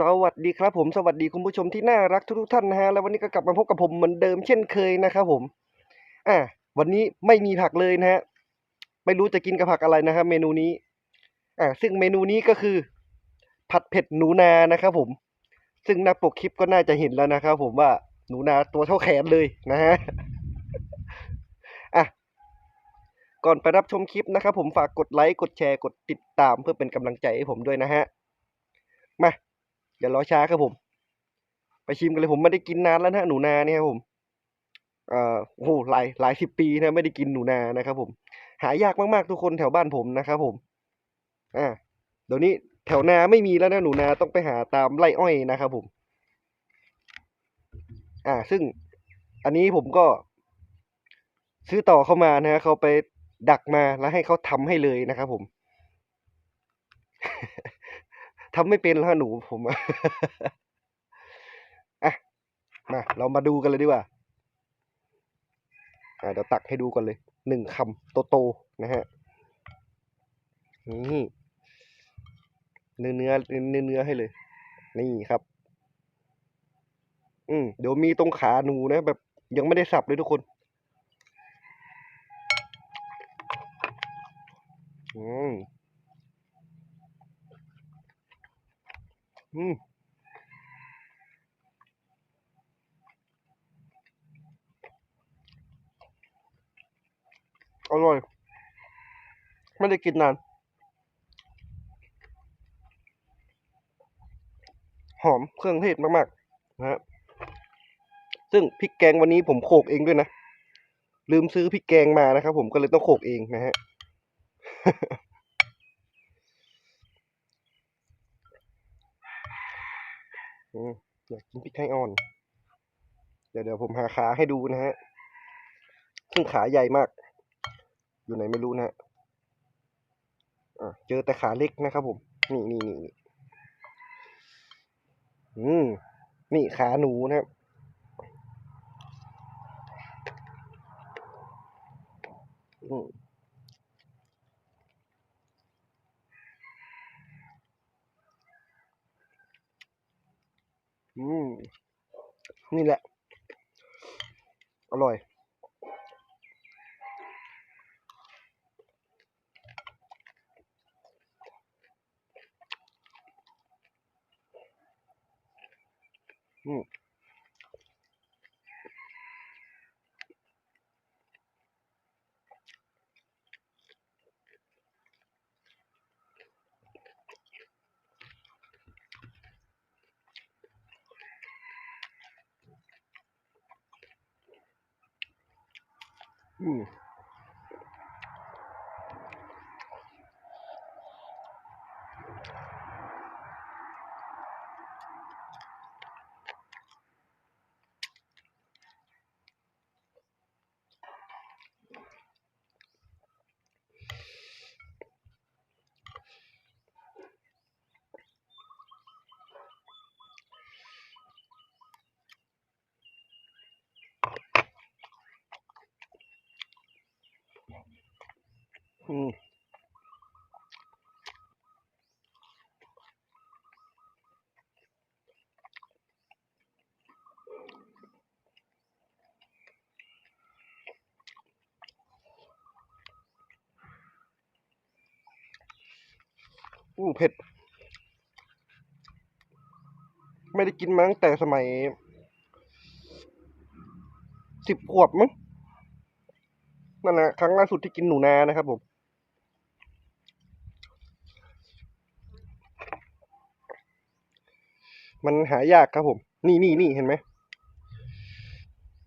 สวัสดีครับผมสวัสดีคุณผู้ชมที่น่ารักทุกท่านนะฮะแล้ววันนี้ก็กลับมาพบกับผมเหมือนเดิมเช่นเคยนะครับผมอะวันนี้ไม่มีผักเลยนะฮะไม่รู้จะกินกับผักอะไรนะครับเมนูนี้อะซึ่งเมนูนี้ก็คือ ผัดเผ็ดหนูนานะครับผม ซึ่งน้าปกคลิปก็น่าจะเห็นแล้วนะครับผมว่าหนูนาตัวเท่าแขนเลยนะฮะอะก่อนไปรับชมคลิปนะครับผมฝากกดไลค์กดแชร์กดติดตามเพื่อเป็นกำลังใจให้ผมด้วยนะฮะมา อย่ารอช้าครับผม ไปชิมกันเลยผมไม่ได้กินนานแล้วนะหนูนาเนี่ยครับผมเอ่อโอ้โหหลายหลายสิบปีนะไม่ได้กินหนูนานะครับผม หายากมากๆทุกคนแถวบ้านผมนะครับผมอ่าเดี๋ยวนี้แถวนาไม่มีแล้วนะหนูนาต้องไปหาตามไร่อ้อยนะครับผม อ่า ซึ่งอันนี้ผมก็ ซื้อต่อเข้ามานะฮะเขาไปดักมาแล้วให้เขาทำให้เลยนะครับผม ทำไม่เป็นแล้วหนูผมอะอะมาเรามาดูกันเลยดีกว่าอ่าเดี๋ยวตักให้ดูก่อนเลยหนึ่งคำโตๆนะฮะนี่เนื้อเนื้อเนื้อเนื้อให้เลย นี่ครับ อืมเดี๋ยวมีตรงขาหนูนะ แบบยังไม่ได้สับเลยทุกคนอืม อืมอร่อย ไม่ได้กินนาน หอมเครื่องเทศมาก ๆ นะฮะซึ่งพริกแกงวันนี้ผมโขกเองด้วยนะ ลืมซื้อพริกแกงมานะครับผมก็เลยต้องโขกเองนะฮะ อยากกินพริกไทยอ่อน เดี๋ยวเดี๋ยวผมหาขาให้ดูนะฮะซึ่งขาใหญ่มาก อยู่ไหนไม่รู้นะฮะอะเจอแต่ขาเล็กนะครับผม นี่นี่นี่นี่อืม นี่ขาหนูนะครับอืม อืมนี่แหละ อร่อย อืม อื อืมอู้เผ็ด ไม่ได้กินมาตั้งแต่สมัยสิบขวบมั้งนั่นแหละครั้งล่าสุดที่กินหนูนานะครับผม มันหายากครับผม นี่นี่นี่เห็นไหม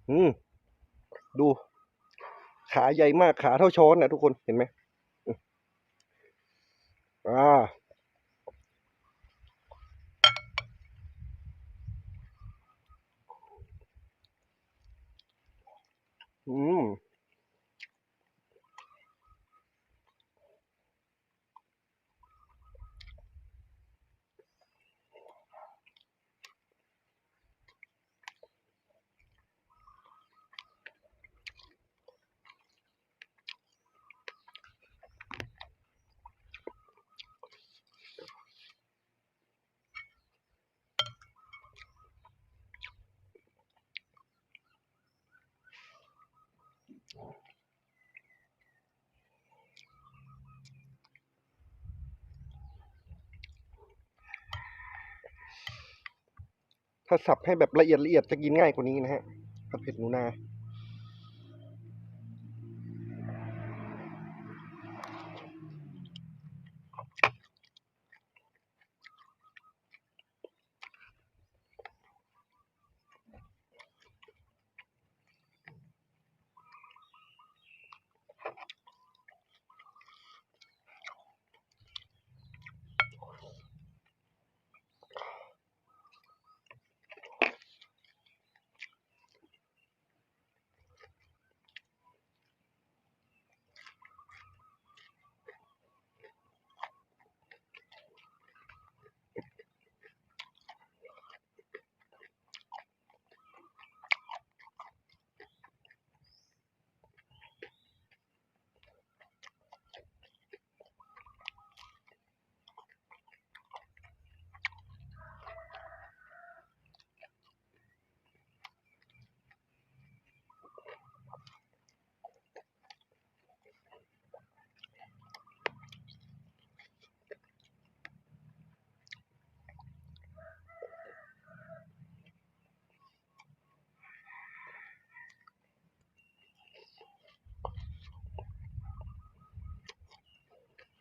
อืมดู ขาใหญ่มากขาเท่าช้อนนะทุกคนเห็นไหมอ่าอืม ถ้าสับให้แบบละเอียดละเอียดจะกินง่ายกว่านี้นะฮะผัดเผ็ดหนูนา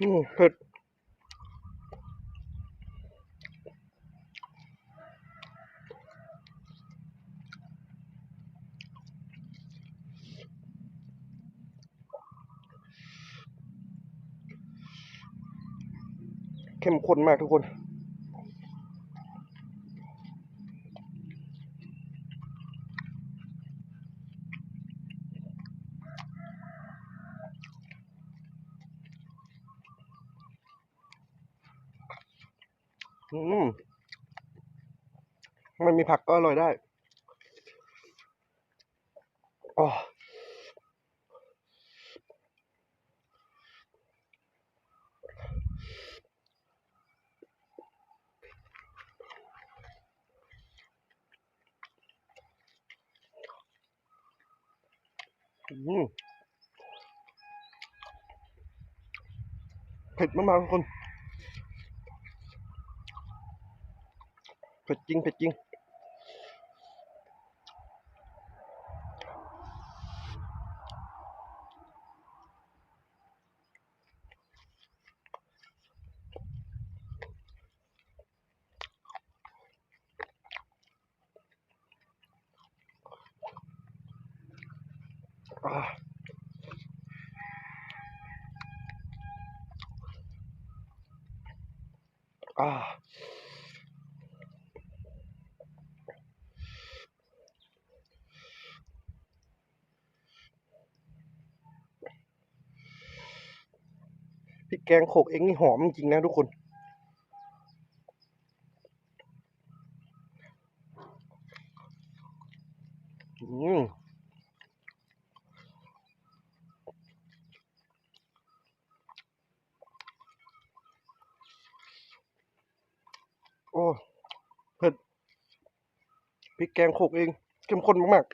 อืมเผ็ดเข้มข้นมากทุกคน อืมมันมี ผักก็อร่อยได้อ๋ออืมเผ็ดมากๆทุกคน เผ็ดจริง เผ็ดจริง อ่าอ่าพริกแกงโขกเองนี่หอมจริงนะทุกคน อืม โอ้เผ็ด พริกแกงโขกเองเข้มข้นมาก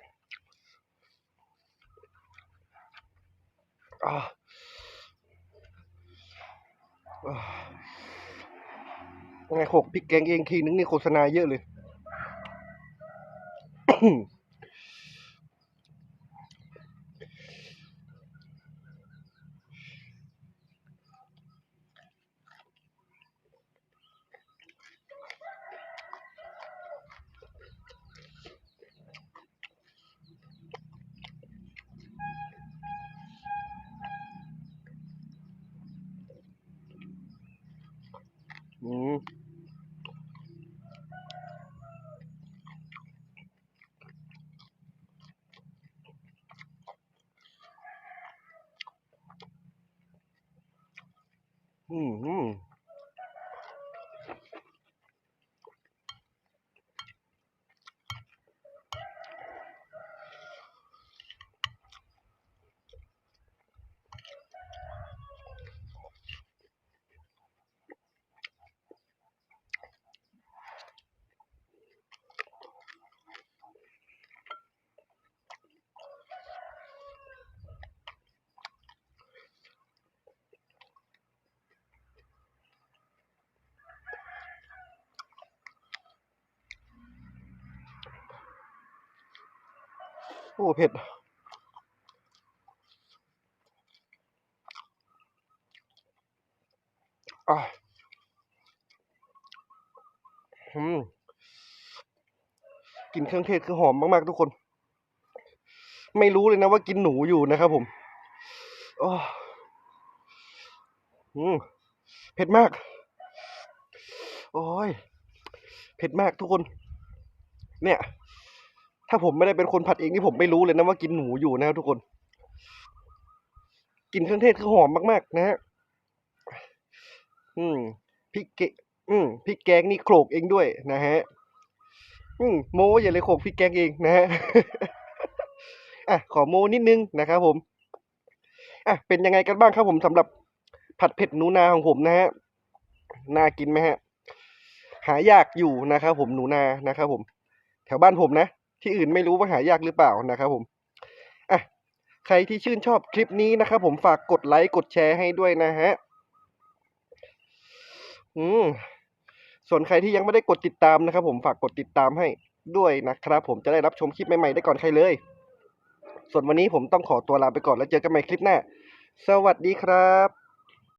ๆอ่ายังไงโขกพริกแกงเองทีนึงนี่โฆษณาเยอะเลย อืม อืมอืม อ โอ้เผ็ดอะอืมกลิ่นเครื่องเทศคือหอมมาก ๆ ทุกคน ไม่รู้เลยนะว่ากินหนูอยู่นะครับผมออืมเผ็ดมาก โอ้ย เผ็ดมากทุกคน เนี่ย ถ้าผมไม่ได้เป็นคนผัดเองนี่ผมไม่รู้เลยนะว่ากินหนูอยู่นะครับทุกคน กินเครื่องเทศคือหอมมากๆ นะฮะอืมพริกเกอืมพริกแกงนี่โขลกเองด้วยนะฮะ อืมโมอย่าเลยโขลกพริกแกงเองนะฮะอะขอโมนิดนึงนะครับผมอะเป็นยังไงกันบ้างครับผมสำหรับผัดเผ็ดหนูนาของผมนะฮะน่ากินไหมฮะ หายากอยู่นะครับผมหนูนานะครับผม แถวบ้านผมนะ ที่อื่นไม่รู้ว่าหายากหรือเปล่านะครับผมอะใครที่ชื่นชอบคลิปนี้นะครับผมฝากกดไลค์กดแชร์ให้ด้วยนะฮะอืมส่วนใครที่ยังไม่ได้กดติดตามนะครับผมฝากกดติดตามให้ด้วยนะครับผมจะได้รับชมคลิปใหม่ๆได้ก่อนใครเลย ส่วนวันนี้ผมต้องขอตัวลาไปก่อนแล้วเจอกันใหม่คลิปหน้า สวัสดีครับ